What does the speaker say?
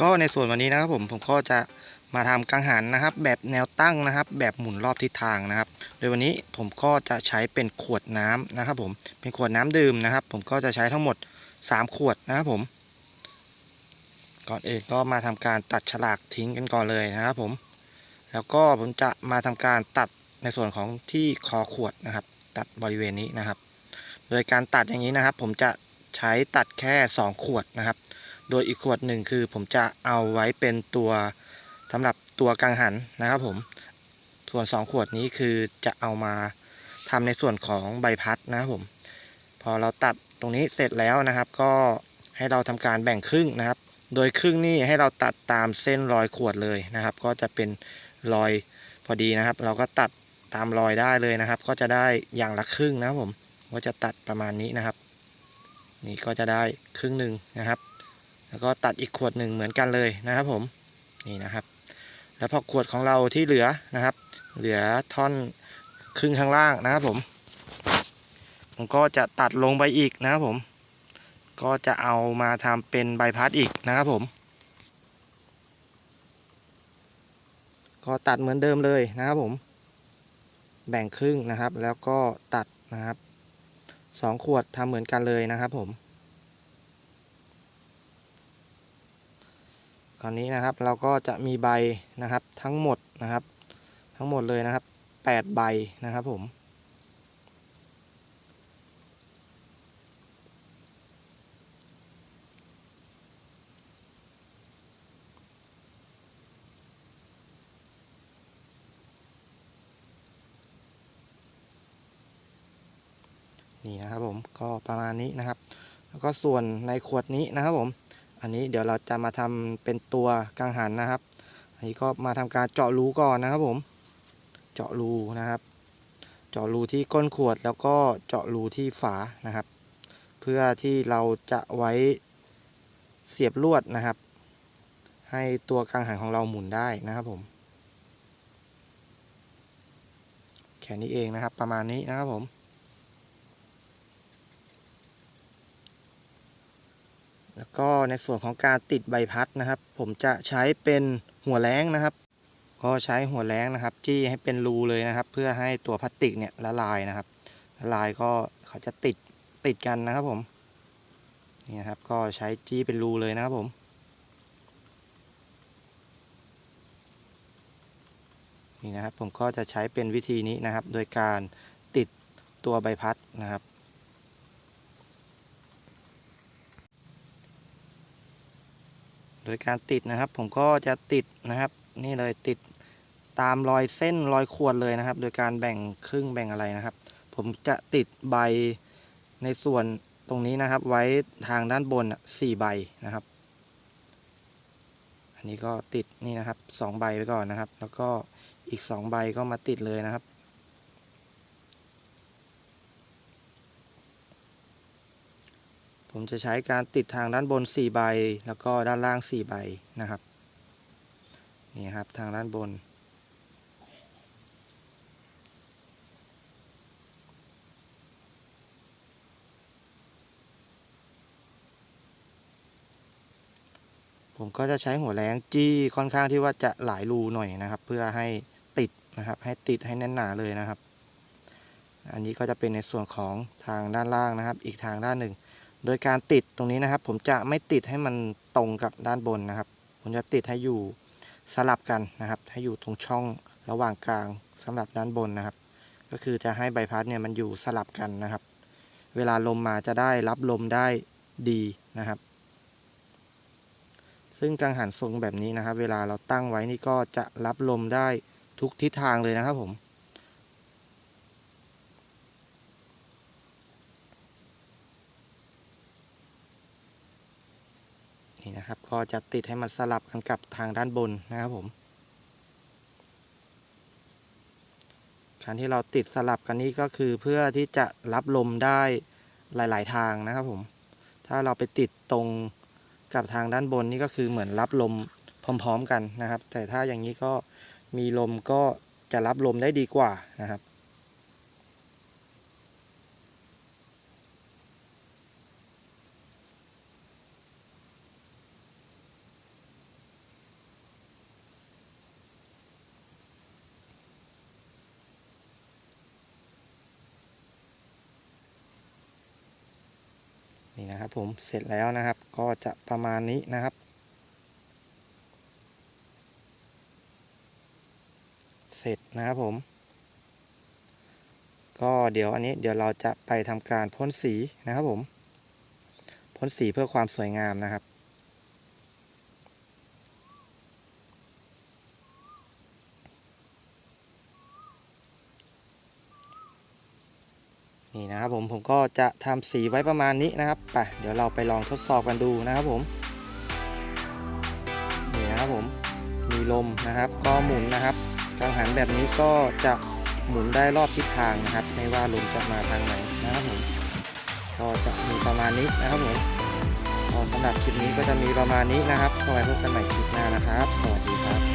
ก็ในส่วนวันนี้นะครับผมผมก็จะมาทำกังหันนะครับ แบบแนวตั้งนะครับ แบบหมุนรอบทิศทางนะครับ โดยวันนี้ผมก็จะใช้เป็นขวดน้ำนะครับ ผมเป็นขวดน้ำดื่มนะครับ ผมก็จะใช้ทั้งหมด 3 ขวดนะครับผม ก่อนอื่นก็มาทำการตัดฉลากทิ้งกันก่อนเลยนะครับ ผม แล้วก็ผมจะมาทำการตัดในส่วนของที่คอขวดนะครับ ตัดบริเวณนี้นะครับ โดยการตัดอย่างนี้นะครับ ผมจะใช้ตัดแค่ 2 ขวดนะครับ โดยอีกขวดหนึ่งคือผมจะเอาไว้เป็นตัวสำหรับตัวกังหันนะครับผมส่วน 2 ขวดนี้คือจะเอามาทำในส่วนของใบพัดนะครับผม พอเราตัดตรงนี้เสร็จแล้วนะครับ ก็ให้เราทำการแบ่งครึ่งนะครับ โดยครึ่งนี้ให้เราตัดตามเส้นรอยขวดเลยนะครับ ก็จะเป็นรอยพอดีนะครับ เราก็ตัดตามรอยได้เลยนะครับ ก็จะได้อย่างละครึ่งนะครับผม ก็จะตัดประมาณนี้นะครับ นี่ก็จะได้ครึ่งหนึ่งนะครับ แล้วก็ตัดอีกขวดหนึ่งเหมือนกันเลยนะครับผมนี่นะครับ แล้วพอขวดของเราที่เหลือนะครับ เหลือท่อนครึ่งข้างล่างนะครับผมผมก็จะตัดลงไปอีกนะครับผม ก็จะเอามาทำเป็นใบพัดอีกนะครับผม ก็ตัดเหมือนเดิมเลยนะครับผม แบ่งครึ่งนะครับ แล้วก็ตัดนะครับสองขวดทำเหมือนกันเลยนะครับผม คราวนี้นะครับเราก็จะมีใบนะครับทั้งหมดนะครับ ทั้งหมดเลยนะครับ8ใบนะครับผมนี่นะครับผมก็ประมาณนี้นะครับ แล้วก็ส่วนในขวดนี้นะครับผม อันนี้เดี๋ยวเราจะมาทำเป็นตัวกังหันนะครับ อันนี้ก็มาทำการเจาะรูก่อนนะครับผม เจาะรูนะครับ เจาะรูที่ก้นขวดแล้วก็เจาะรูที่ฝานะครับ เพื่อที่เราจะไว้เสียบลวดนะครับ ให้ตัวกังหันของเราหมุนได้นะครับผมแค่นี้เองนะครับประมาณนี้นะครับผม แล้วก็ในส่วนของการติดใบพัดนะครับ ผมจะใช้เป็นหัวแรงนะครับ ก็ใช้หัวแรงนะครับ จี้ให้เป็นรูเลยนะครับ เพื่อให้ตัวพลาสติกเนี่ยละลายนะครับละลายก็เขาจะติดติดกันนะครับผมนี่นะครับก็ใช้จี้เป็นรูเลยนะครับผมนี่นะครับผมก็จะใช้เป็นวิธีนี้นะครับ โดยการติดตัวใบพัดนะครับ โดยการติดนะครับ ผมก็จะติดนะครับ นี่เลยติดตามรอยเส้นรอยขวดเลยนะครับ โดยการแบ่งครึ่งแบ่งอะไรนะครับ ผมจะติดใบในส่วนตรงนี้นะครับ ไว้ทางด้านบนสี่ใบนะครับ อันนี้ก็ติดนี่นะครับสองใบไปก่อนนะครับ แล้วก็อีกสองใบก็มาติดเลยนะครับ ผมจะใช้การติดทางด้านบน 4 ใบ แล้วก็ด้านล่าง 4 ใบนะครับ นี่ครับทางด้านบน ผมก็จะใช้หัวแรงจี้ค่อนข้างที่ว่าจะหลายรูหน่อยนะครับ เพื่อให้ติดนะครับ ให้ติดให้แน่นหนาเลยนะครับ อันนี้ก็จะเป็นในส่วนของทางด้านล่างนะครับ อีกทางด้านหนึ่ง โดยการติดตรงนี้นะครับ ผมจะไม่ติดให้มันตรงกับด้านบนนะครับ ผมจะติดให้อยู่สลับกันนะครับ ให้อยู่ตรงช่องระหว่างกลางสำหรับด้านบนนะครับ ก็คือจะให้ใบพัดเนี่ยมันอยู่สลับกันนะครับ เวลาลมมาจะได้รับลมได้ดีนะครับ ซึ่งกังหันทรงแบบนี้นะครับ เวลาเราตั้งไว้นี่ก็จะรับลมได้ทุกทิศทางเลยนะครับผม นี่นะครับ ก็จะติดให้มันสลับกันกับทางด้านบนนะครับผมการที่เราติดสลับกันนี้ก็คือเพื่อที่จะรับลมได้หลาย ๆ ทางนะครับผม ถ้าเราไปติดตรงกับทางด้านบนนี่ก็คือเหมือนรับลมพร้อม ๆ กันนะครับ แต่ถ้าอย่างนี้ก็มีลมก็จะรับลมได้ดีกว่านะครับ นี่นะครับผมเสร็จแล้วนะครับก็จะประมาณนี้นะครับ เสร็จนะครับผม ก็เดี๋ยวอันนี้เดี๋ยวเราจะไปทำการพ่นสีนะครับผมพ่นสีเพื่อความสวยงามนะครับ นี่นะครับผมผมก็จะทำสีไว้ประมาณนี้นะครับไปเดี๋ยวเราไปลองทดสอบกันดูนะครับผมนี่นะครับผมมีลมนะครับ ก็หมุนนะครับกังหันแบบนี้ก็จะหมุนได้รอบทิศทางนะครับ ไม่ว่าลมจะมาทางไหนนะครับผมก็จะมีประมาณนี้นะครับผมก็สำหรับคลิปนี้ก็จะมีประมาณนี้นะครับไว้พบกันใหม่คลิปหน้านะครับ สวัสดีครับ